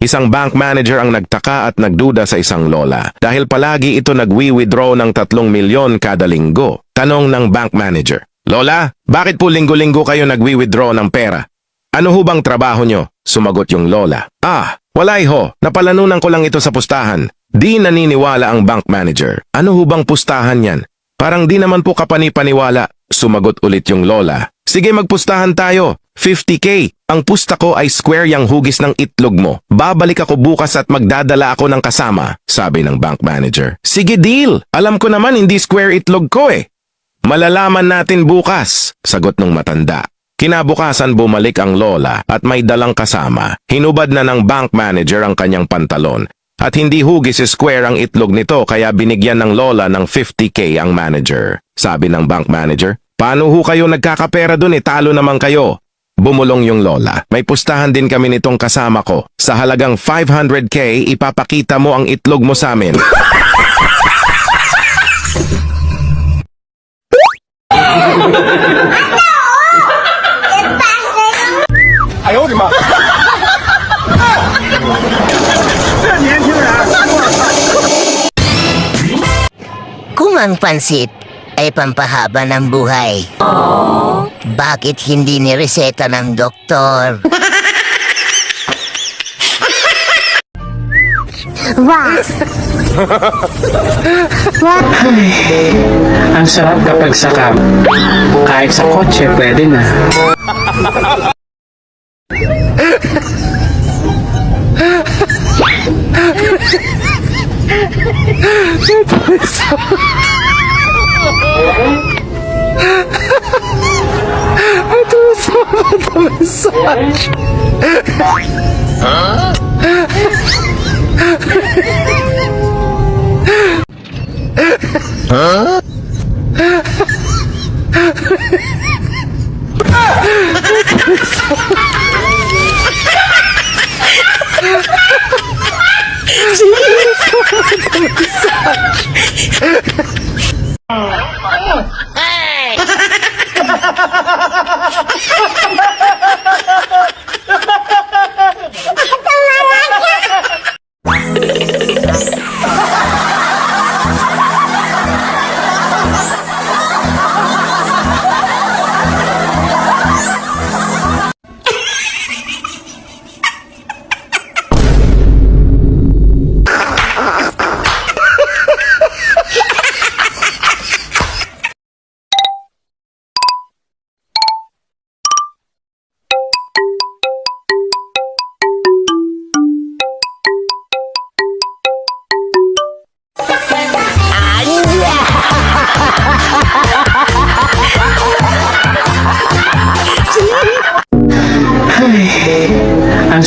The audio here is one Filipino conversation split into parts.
Isang bank manager ang nagtaka at nagduda sa isang lola dahil palagi ito nagwi-withdraw ng 3 milyon kada linggo. Tanong ng bank manager, Lola, bakit po linggo-linggo kayo nagwi-withdraw ng pera? Ano ho bang trabaho nyo? Sumagot yung lola. Ah, wala ho. Napalanunan ko lang ito sa pustahan. Di naniniwala ang bank manager. Ano ho bang pustahan yan? Parang di naman po kapani-paniwala. Sumagot ulit yung lola. Sige magpustahan tayo. 50k. Ang pusta ko ay square yang hugis ng itlog mo. Babalik ako bukas at magdadala ako ng kasama, sabi ng bank manager. Sige deal. Alam ko naman hindi square itlog ko eh. Malalaman natin bukas, sagot ng matanda. Kinabukasan bumalik ang lola at may dalang kasama. Hinubad na ng bank manager ang kanyang pantalon. At hindi hugis square ang itlog nito kaya binigyan ng lola ng 50k ang manager. Sabi ng bank manager, paano ho kayo nagkakapera dun eh talo naman kayo? Bumulong yung lola. May pustahan din kami nitong kasama ko. Sa halagang 500k, ipapakita mo ang itlog mo sa amin. Kung ang pansit ay pampahaba ng buhay, bakit hindi nireseta ng doktor? Ang sarap kapag sakap. Kahit sa kotse, pwede na. Ang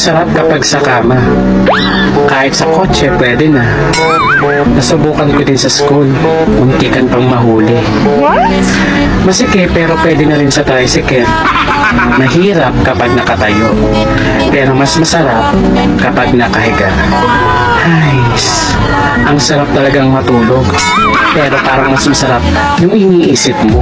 sarap kapag sa kama. Kahit sa kotse, pwede na. Nasubukan ko din sa school. Muntikan pang mahuli. Masikip pero pwede na rin sa tricycle. Mahirap kapag nakatayo. Pero mas masarap kapag nakahiga. Ay, ang sarap talagang matulog. Pero parang mas masarap yung iniisip mo.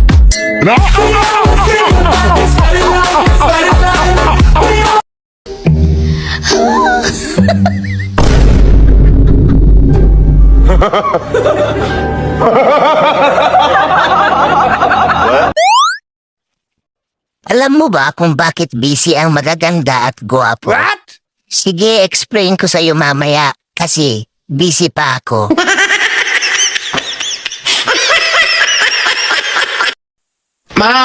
Alam mo ba kung bakit busy ang magaganda at guwapo? What? Sige, explain ko sa'yo mamaya. Kasi busy pa ako. Ma!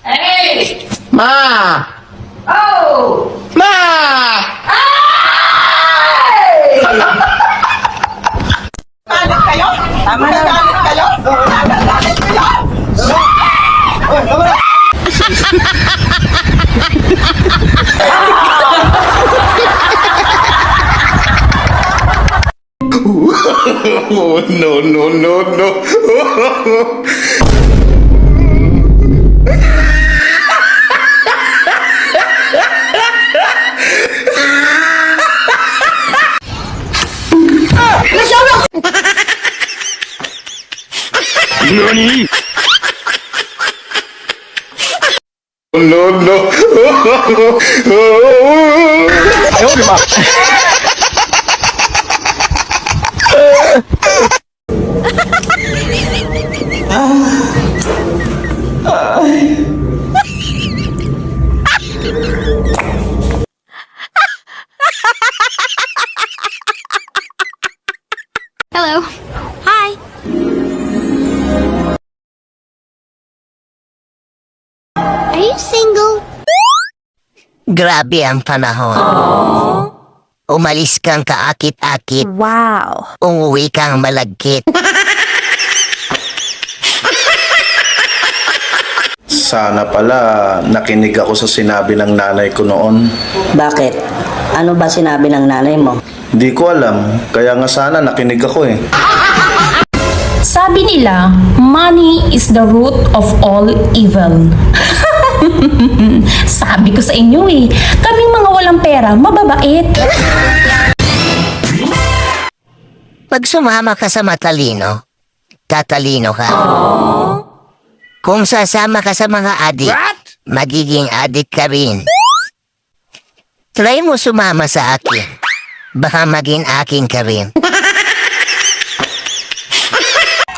Hey! Ma! Oh! Ma! Oh, no, no, no, no. NANI? No, no. You single? Grabe ang panahon. Umalis kang kaakit-akit, Wow. umuwi kang malagkit. Sana pala nakinig ako sa sinabi ng nanay ko noon. Bakit? Ano ba sinabi ng nanay mo? Di ko alam, kaya nga sana nakinig ako eh. Sabi nila, money is the root of all evil. Sabi ko sa inyo eh, kaming mga walang pera, mababait. Pag sumama ka sa matalino, tatalino ka. Kung sasama ka sa mga adik, magiging adik ka rin. Try mo sumama sa akin. Baka maging akin ka rin.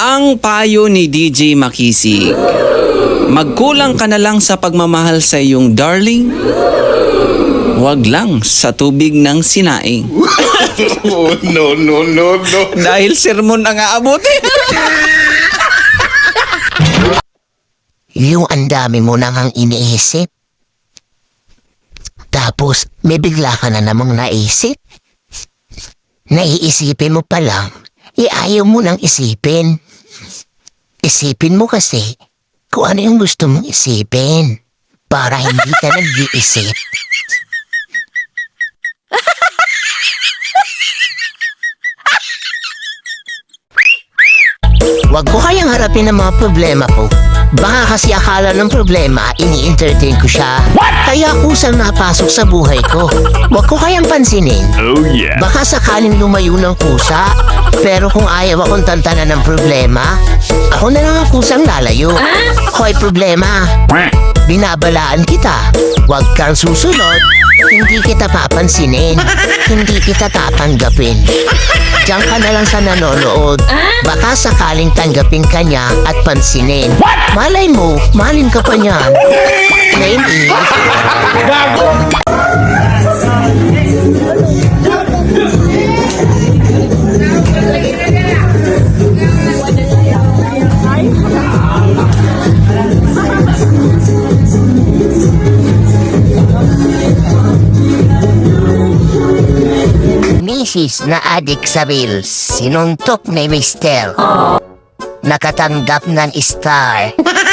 Ang payo ni DJ Makisig. Magkulang ka na lang sa pagmamahal sa iyong darling. Huwag lang sa tubig ng sinaing. Oh, no, no, no, no. Dahil sermon ang aabutin. Yung ang dami mo nang ang iniisip. Tapos, may bigla ka na namang naisip. Naiisipin mo pa lang, iayaw mo nang isipin. Isipin mo kasi kung ano yung gusto mong isipin para hindi ka nag-iisip. Huwag ko kayang harapin ang mga problema ko. Baka kasi akala ng problema, ini-entertain ko siya. Kaya kusang napasok sa buhay ko. Huwag ko kayang pansinin. Oh, yeah. Baka sakaling lumayo ng kusa. Pero kung ayaw akong tantanan ng problema, ako na lang ang kusang lalayo. Hoy problema, binabalaan kita. Huwag kang susunod. Hindi kita papansinin. Hindi kita tatanggapin. Diyan ka na lang sa nanonood. Baka sakaling tanggapin ka niya at pansinin. Malay mo, malin ka pa niyan. Naiinip. Misis na adik sa Reels, sinuntok ni Mister. Nakatanggap ng star.